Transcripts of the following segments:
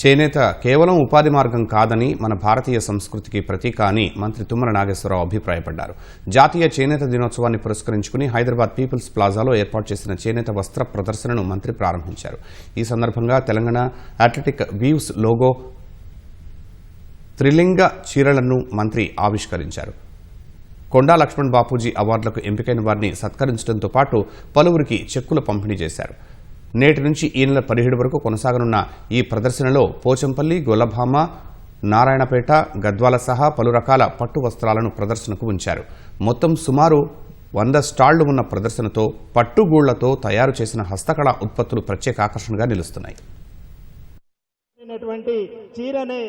చేనేత కేవలం ఉపాధి మార్గం కాదని మన భారతీయ సంస్కృతికి ప్రతీక అని మంత్రి తుమ్మల నాగేశ్వరరావు అభిప్రాయపడ్డారు. జాతీయ చేనేత దినోత్సవాన్ని పురస్కరించుకుని హైదరాబాద్ పీపుల్స్ ప్లాజాలో ఏర్పాటు చేసిన చేనేత వస్త్ర ప్రదర్శనను మంత్రి ప్రారంభించారు. ఈ సందర్భంగా తెలంగాణ అథ్లెటిక్ వీవ్స్ లోగో త్రిలింగ చీరలను మంత్రి ఆవిష్కరించారు. కొండా లక్ష్మణ్ బాపూజీ అవార్డులకు ఎంపికైన వారిని సత్కరించడంతో పాటు పలువురికి చెక్కులు పంపిణీ చేశారు. నేటి నుంచి ఈ నెల పదిహేడు వరకు కొనసాగనున్న ఈ ప్రదర్శనలో పోచంపల్లి గొల్లభామ నారాయణపేట గద్వాల సహా పలు రకాల పట్టు వస్త్రాలను ప్రదర్శనకు ఉంచారు. మొత్తం సుమారు వంద స్టాళ్ళు ఉన్న ప్రదర్శనతో పట్టుగూళ్ళతో తయారు చేసిన హస్తకళా ఉత్పత్తులు ప్రత్యేక ఆకర్షణగా నిలుస్తున్నాయి. చీరనే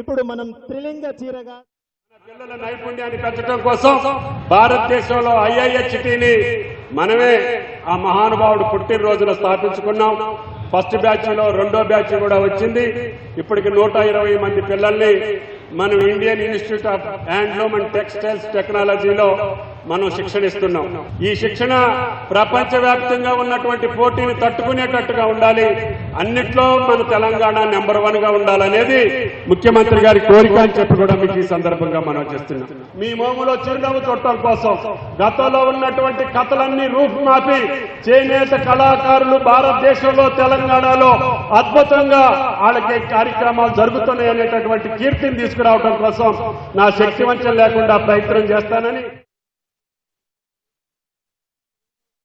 ఇప్పుడు మనం త్రిలింగ చీరగా పిల్లల నైపుణ్యాన్ని పెంచడం కోసం భారతదేశంలో ఐఐహెచ్టిని మనమే ఆ మహానుభావుడు పుట్టినరోజున స్థాపించుకున్నాం. ఫస్ట్ బ్యాచ్లో రెండో బ్యాచ్ కూడా వచ్చింది. ఇప్పటికి నూట ఇరవై మంది పిల్లల్ని మనం Indian Institute of Handloom and Textiles టెక్నాలజీలో మనం శిక్షణ ఇస్తున్నాం ఈ శిక్షణ ప్రపంచవ్యాప్తంగా ఉన్నటువంటి పోటీని తట్టుకునేటట్టుగా ఉండాలి. అన్నిట్లో మన తెలంగాణ నెంబర్ వన్గా ఉండాలనేది ముఖ్యమంత్రి గారి కోరిక అని చెప్పి కూడా మీకు ఈ సందర్భంగా మనం చేస్తున్నాం. మీ మోములో చిరునవ్వు చూడటం కోసం గతంలో ఉన్నటువంటి కథలన్నీ రూపుమాపి చేనేత కళాకారులు భారతదేశంలో తెలంగాణలో అద్భుతంగా వాళ్ళకి కార్యక్రమాలు జరుగుతున్నాయి అనేటటువంటి కీర్తిని తీసుకురావడం కోసం నా శక్తివంచం లేకుండా ప్రయత్నం చేస్తానని